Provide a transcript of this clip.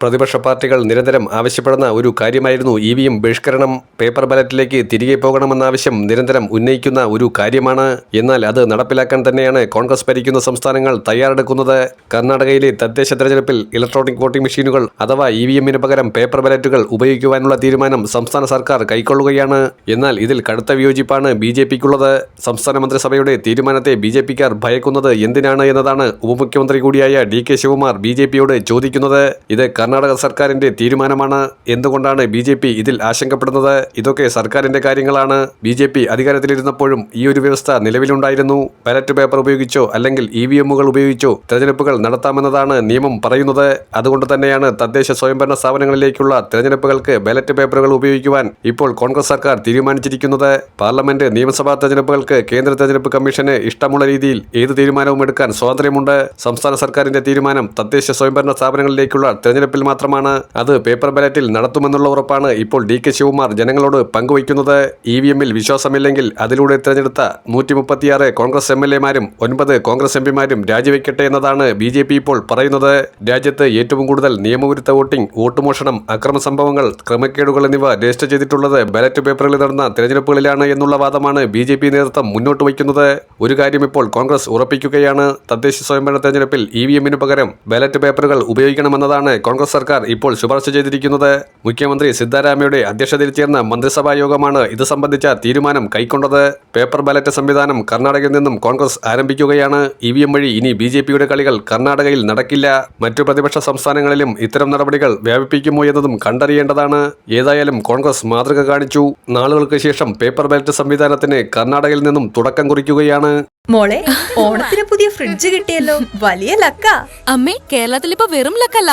പ്രതിപക്ഷ പാർട്ടികൾ നിരന്തരം ആവശ്യപ്പെടുന്ന ഒരു കാര്യമായിരുന്നു ഇ വി എം ബഹിഷ്കരണം പേപ്പർ ബാലറ്റിലേക്ക് തിരികെ പോകണമെന്ന ആവശ്യം നിരന്തരം ഉന്നയിക്കുന്ന ഒരു കാര്യമാണ്. എന്നാൽ അത് നടപ്പിലാക്കാൻ തന്നെയാണ് കോൺഗ്രസ് ഭരിക്കുന്ന സംസ്ഥാനങ്ങൾ തയ്യാറെടുക്കുന്നത്. കർണാടകയിലെ തദ്ദേശ തെരഞ്ഞെടുപ്പിൽ ഇലക്ട്രോണിക് വോട്ടിംഗ് മെഷീനുകൾ അഥവാ ഇ വി എമ്മിന് പകരം പേപ്പർ ബാലറ്റുകൾ ഉപയോഗിക്കുവാനുള്ള തീരുമാനം സംസ്ഥാന സർക്കാർ കൈക്കൊള്ളുകയാണ്. എന്നാൽ ഇതിൽ കടുത്ത വിയോജിപ്പാണ് ബി ജെ പിക്കുള്ളത്. സംസ്ഥാന മന്ത്രിസഭയുടെ തീരുമാനത്തെ ബി ജെ പിക്കാർ ഭയക്കുന്നത് എന്തിനാണ് എന്നതാണ് ഉപമുഖ്യമന്ത്രി കൂടിയായ D K Shivakumar B J പിയോട് ചോദിക്കുന്നത്. ഇത് കർണാടക സർക്കാരിന്റെ തീരുമാനമാണ് എന്തുകൊണ്ടാണ് ബി ജെ പി ഇതിൽ ആശങ്കപ്പെടുന്നത്? ഇതൊക്കെ സർക്കാരിന്റെ കാര്യങ്ങളാണ്. ബി ജെ പി അധികാരത്തിലിരുന്നപ്പോഴും ഈ ഒരു വ്യവസ്ഥ നിലവിലുണ്ടായിരുന്നു. ബാലറ്റ് പേപ്പർ ഉപയോഗിച്ചോ അല്ലെങ്കിൽ ഇ വി എമ്മുകൾ ഉപയോഗിച്ചോ തെരഞ്ഞെടുപ്പുകൾ നടത്താമെന്നതാണ് നിയമം പറയുന്നത്. അതുകൊണ്ട് തന്നെയാണ് തദ്ദേശ സ്വയംഭരണ സ്ഥാപനങ്ങളിലേക്കുള്ള തെരഞ്ഞെടുപ്പുകൾക്ക് ബാലറ്റ് പേപ്പറുകൾ ഉപയോഗിക്കുവാൻ ഇപ്പോൾ കോൺഗ്രസ് സർക്കാർ തീരുമാനിച്ചിരിക്കുന്നത്. പാർലമെന്റ് നിയമസഭാ തെരഞ്ഞെടുപ്പുകൾക്ക് കേന്ദ്ര തെരഞ്ഞെടുപ്പ് കമ്മീഷന് ഇഷ്ടമുള്ള രീതിയിൽ ഏത് തീരുമാനവും എടുക്കാൻ സ്വാതന്ത്ര്യമുണ്ട്. സംസ്ഥാന സർക്കാരിന്റെ തീരുമാനം തദ്ദേശ സ്വയംഭരണ സ്ഥാപനങ്ങളിലേക്കുള്ള തെരഞ്ഞെടുപ്പിൽ മാത്രമാണ്. അത് പേപ്പർ ബാലറ്റിൽ നടത്തുമെന്നുള്ള ഉറപ്പാണ് ഇപ്പോൾ ഡി കെ ശിവകുമാർ ജനങ്ങളോട് പങ്കുവയ്ക്കുന്നത്. ഇ വി എമ്മിൽ വിശ്വാസമില്ലെങ്കിൽ അതിലൂടെ തിരഞ്ഞെടുത്ത നൂറ്റി മുപ്പത്തിയാറ് കോൺഗ്രസ് എം എൽ എമാരും ഒൻപത് കോൺഗ്രസ് എം പിമാരും രാജിവെക്കട്ടെ എന്നതാണ് ബി ജെ പി ഇപ്പോൾ പറയുന്നത്. രാജ്യത്ത് ഏറ്റവും കൂടുതൽ നിയമവിരുദ്ധ വോട്ടിംഗ് വോട്ടുമോഷണം അക്രമ സംഭവങ്ങൾ ക്രമക്കേടുകൾ എന്നിവ രജിസ്റ്റർ ചെയ്തിട്ടുള്ളത് ബാലറ്റ് പേപ്പറുകളിൽ നടന്ന തിരഞ്ഞെടുപ്പുകളിലാണ് എന്നുള്ള വാദമാണ് ബി ജെ പി നേതൃത്വം മുന്നോട്ട് വയ്ക്കുന്നത്. ഒരു കാര്യം ഇപ്പോൾ കോൺഗ്രസ് ഉറപ്പിക്കുകയാണ്. തദ്ദേശ സ്വയംഭരണ തെരഞ്ഞെടുപ്പിൽ ഇ വി എമ്മിന് പകരം ബാലറ്റ് പേപ്പറുകൾ ഉപയോഗിക്കണമെന്നതാണ് കോൺഗ്രസ് സർക്കാർ ഇപ്പോൾ ശുപാർശ ചെയ്തിരിക്കുന്നത് മുഖ്യമന്ത്രി സിദ്ധാരാമയുടെ അധ്യക്ഷതയിൽ ചേർന്ന മന്ത്രിസഭാ യോഗമാണ് ഇത് സംബന്ധിച്ച തീരുമാനം കൈക്കൊണ്ടത് പേപ്പർ ബാലറ്റ് സംവിധാനം കർണാടകയിൽ നിന്നും കോൺഗ്രസ് ആരംഭിക്കുകയാണ്. ഇ വി എം വഴി ഇനി ബി ജെ പിയുടെ കളികൾ കർണാടകയിൽ നടക്കില്ല. മറ്റു പ്രതിപക്ഷ സംസ്ഥാനങ്ങളിലും ഇത്തരം നടപടികൾ വ്യാപിപ്പിക്കുമോ എന്നതും കണ്ടറിയേണ്ടതാണ്. ഏതായാലും കോൺഗ്രസ് മാതൃക കാണിച്ചു. നാളുകൾക്ക് ശേഷം പേപ്പർ ബാലറ്റ് സംവിധാനത്തിന് കർണാടകയിൽ നിന്നും തുടക്കം കുറിക്കുകയാണ്. മോളെ ഓണത്തിന് പുതിയ ഫ്രിഡ്ജ് കിട്ടിയല്ലോ. വലിയ ലക്ക. അമ്മേ കേരളത്തിൽ ഇപ്പൊ വെറും ലക്കല്ല.